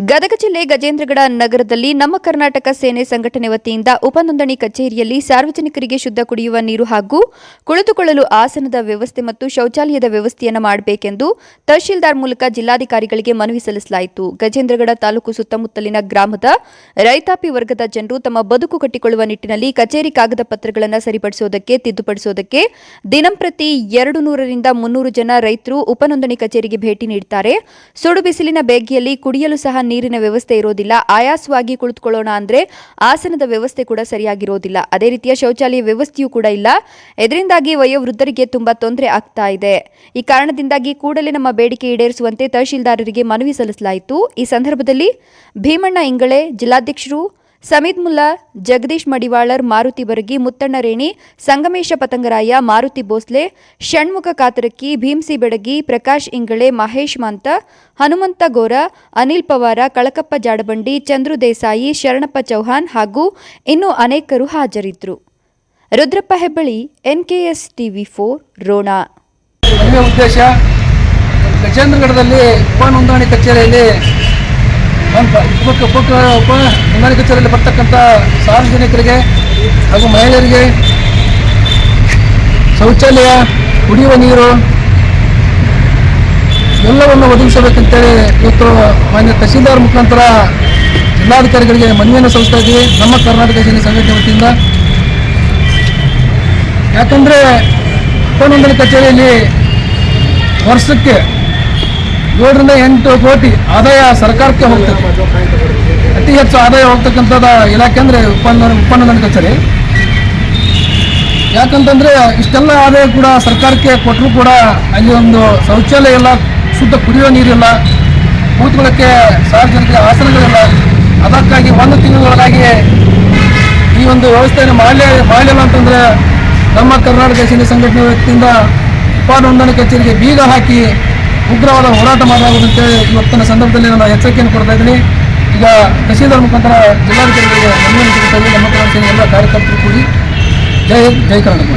ಗದಗ ಜಿಲ್ಲೆ ಗಜೇಂದ್ರಗಡ ನಗರದಲ್ಲಿ ನಮ್ಮ ಕರ್ನಾಟಕ ಸೇನೆ ಸಂಘಟನೆ ವತಿಯಿಂದ ಉಪನೋಂದಣಿ ಕಚೇರಿಯಲ್ಲಿ ಸಾರ್ವಜನಿಕರಿಗೆ ಶುದ್ಧ ಕುಡಿಯುವ ನೀರು ಹಾಗೂ ಕುಳಿತುಕೊಳ್ಳಲು ಆಸನದ ವ್ಯವಸ್ಥೆ ಮತ್ತು ಶೌಚಾಲಯದ ವ್ಯವಸ್ಥೆಯನ್ನು ಮಾಡಬೇಕೆಂದು ತಹಶೀಲ್ದಾರ್ ಮೂಲಕ ಜಿಲ್ಲಾಧಿಕಾರಿಗಳಿಗೆ ಮನವಿ ಸಲ್ಲಿಸಲಾಯಿತು. ಗಜೇಂದ್ರಗಡ ತಾಲೂಕು ಸುತ್ತಮುತ್ತಲಿನ ಗ್ರಾಮದ ರೈತಾಪಿ ವರ್ಗದ ಜನರು ತಮ್ಮ ಬದುಕು ಕಟ್ಟಿಕೊಳ್ಳುವ ನಿಟ್ಟಿನಲ್ಲಿ ಕಚೇರಿ ಕಾಗದ ಪತ್ರಗಳನ್ನು ಸರಿಪಡಿಸುವುದಕ್ಕೆ ತಿದ್ದುಪಡಿಸುವುದಕ್ಕೆ ದಿನಂಪ್ರತಿ ಎರಡು ನೂರರಿಂದ ಮುನ್ನೂರು ಜನ ರೈತರು ಉಪನೋಂದಣಿ ಕಚೇರಿಗೆ ಭೇಟಿ ನೀಡುತ್ತಾರೆ ಸುಡು ಬಿಸಿಲಿನ ಬೇಗೆಯಲ್ಲಿ ಕುಡಿಯಲು ಸಹ ನೀರಿನ ವ್ಯವಸ್ಥೆ ಇರೋದಿಲ್ಲ. ಆಯಾಸವಾಗಿ ಕುಳಿತುಕೊಳ್ಳೋಣ ಅಂದ್ರೆ ಆಸನದ ವ್ಯವಸ್ಥೆ ಕೂಡ ಸರಿಯಾಗಿರೋದಿಲ್ಲ. ಅದೇ ರೀತಿಯ ಶೌಚಾಲಯ ವ್ಯವಸ್ಥೆಯೂ ಕೂಡ ಇಲ್ಲ. ಇದರಿಂದಾಗಿ ವಯೋವೃದ್ಧರಿಗೆ ತುಂಬಾ ತೊಂದರೆ ಆಗ್ತಾ ಇದೆ. ಈ ಕಾರಣದಿಂದಾಗಿ ಕೂಡಲೇ ನಮ್ಮ ಬೇಡಿಕೆ ಈಡೇರಿಸುವಂತೆ ತಹಶೀಲ್ದಾರರಿಗೆ ಮನವಿ ಸಲ್ಲಿಸಲಾಯಿತು. ಈ ಸಂದರ್ಭದಲ್ಲಿ ಭೀಮಣ್ಣ ಇಂಗಳೆ, ಜಿಲ್ಲಾಧ್ಯಕ್ಷರು ಸಮೀದ್ ಮುಲ್ಲಾ, ಜಗದೀಶ್ ಮಡಿವಾಳರ್, ಮಾರುತಿ ಬರಗಿ, ಮುತ್ತಣ್ಣ ರೇಣಿ, ಸಂಗಮೇಶ ಪತಂಗರಾಯ, ಮಾರುತಿ ಬೋಸ್ಲೆ ಷಣ್ಮುಖ ಕಾತರಕ್ಕಿ, ಭೀಮ್ಸಿ ಬೆಡಗಿ, ಪ್ರಕಾಶ್ ಇಂಗಳೆ, ಮಹೇಶ್ ಮಾಂತ, ಹನುಮಂತ ಗೋರ, ಅನಿಲ್ ಪವಾರ, ಕಳಕಪ್ಪ ಜಾಡಬಂಡಿ, ಚಂದ್ರು ದೇಸಾಯಿ, ಶರಣಪ್ಪ ಚೌಹಾಣ್ ಹಾಗೂ ಇನ್ನೂ ಅನೇಕರು ಹಾಜರಿದ್ದರು Rudrappa Hebbali NKS TV four, Rona. ಉದ್ದೇಶ ಗಜೇಂದ್ರಗಢದಲ್ಲಿ ಉಪ ನೋಂದಣಿ ಕಚೇರಿಯಲ್ಲಿ ಉಪ ಉಪ ಉಪ ನೋಂದಣಿ ಕಚೇರಿಯಲ್ಲಿ ಬರ್ತಕ್ಕಂಥ ಸಾರ್ವಜನಿಕರಿಗೆ ಹಾಗೂ ಮಹಿಳೆಯರಿಗೆ ಶೌಚಾಲಯ, ಕುಡಿಯುವ ನೀರು ಎಲ್ಲವನ್ನು ಒದಗಿಸಬೇಕಂತೇಳಿ ಇವತ್ತು ಮಾನ್ಯ ತಹಸೀಲ್ದಾರ್ ಮುಖಾಂತರ ಜಿಲ್ಲಾಧಿಕಾರಿಗಳಿಗೆ ಮನವಿಯನ್ನು ಸಲ್ಲಿಸ್ತಾ ಇದ್ದೀವಿ. ನಮ್ಮ ಕರ್ನಾಟಕ ಸೇನೆ ಸಂಘಟನೆ ವತಿಯಿಂದ. ಯಾಕಂದರೆ ಉಪನೋಂದಣಿ ಕಚೇರಿಯಲ್ಲಿ ವರ್ಷಕ್ಕೆ ಏಳರಿಂದ ಎಂಟು ಕೋಟಿ ಆದಾಯ ಸರ್ಕಾರಕ್ಕೆ ಹೋಗ್ತದೆ. ಅತಿ ಹೆಚ್ಚು ಆದಾಯ ಹೋಗ್ತಕ್ಕಂಥದ್ದು ಇಲಾಖೆ ಅಂದರೆ ಉತ್ಪನ್ನ ಉಪನೋಂದಣಿ ಕಚೇರಿ. ಯಾಕಂತಂದರೆ ಇಷ್ಟೆಲ್ಲ ಆದಾಯ ಕೂಡ ಸರ್ಕಾರಕ್ಕೆ ಕೊಟ್ಟರು ಕೂಡ ಅಲ್ಲಿ ಒಂದು ಶೌಚಾಲಯ ಇಲ್ಲ, ಶುದ್ಧ ಕುಡಿಯೋ ನೀರಿಲ್ಲ ಕೂತ್ಕೊಳ್ಳೋಕ್ಕೆ ಸಾರ್ವಜನಿಕ ಆಸನಗಳಿಲ್ಲ. ಅದಕ್ಕಾಗಿ ಒಂದು ತಿಂಗಳೊಳಗಾಗಿ ಈ ಒಂದು ವ್ಯವಸ್ಥೆಯನ್ನು ಮಾಡಲೇ, ಮಾಡಲಿಲ್ಲ ಅಂತಂದರೆ ನಮ್ಮ ಕರ್ನಾಟಕ ಸೇನೆ ಸಂಘಟನೆ ವ್ಯಕ್ತಿಯಿಂದ ಉಪ ನೋಂದಣಿ ಕಚೇರಿಗೆ ಬೀಗ ಹಾಕಿ ಉಗ್ರವಾದ ಹೋರಾಟ ಮಾಡಲಾಗುವುದಂತೇಳಿ ಇವತ್ತಿನ ಸಂದರ್ಭದಲ್ಲಿ ನಾನು ಎಚ್ಚರಿಕೆಯನ್ನು ಕೊಡ್ತಾ ಇದ್ದೀನಿ. ಈಗ ತಹಸೀಲ್ದಾರ್ ಮುಖಾಂತರ ಜಿಲ್ಲಾಧಿಕಾರಿಗಳಿಗೆ ಮನವಿ ಇದ್ದೀನಿ ನಮ್ಮ ಕನ್ನಡ ಸೇನೆ ಎಲ್ಲ ಕಾರ್ಯಕರ್ತರು ಕೂಡಿ. ಜೈ ಜೈ ಕರ್ನಾಟಕ.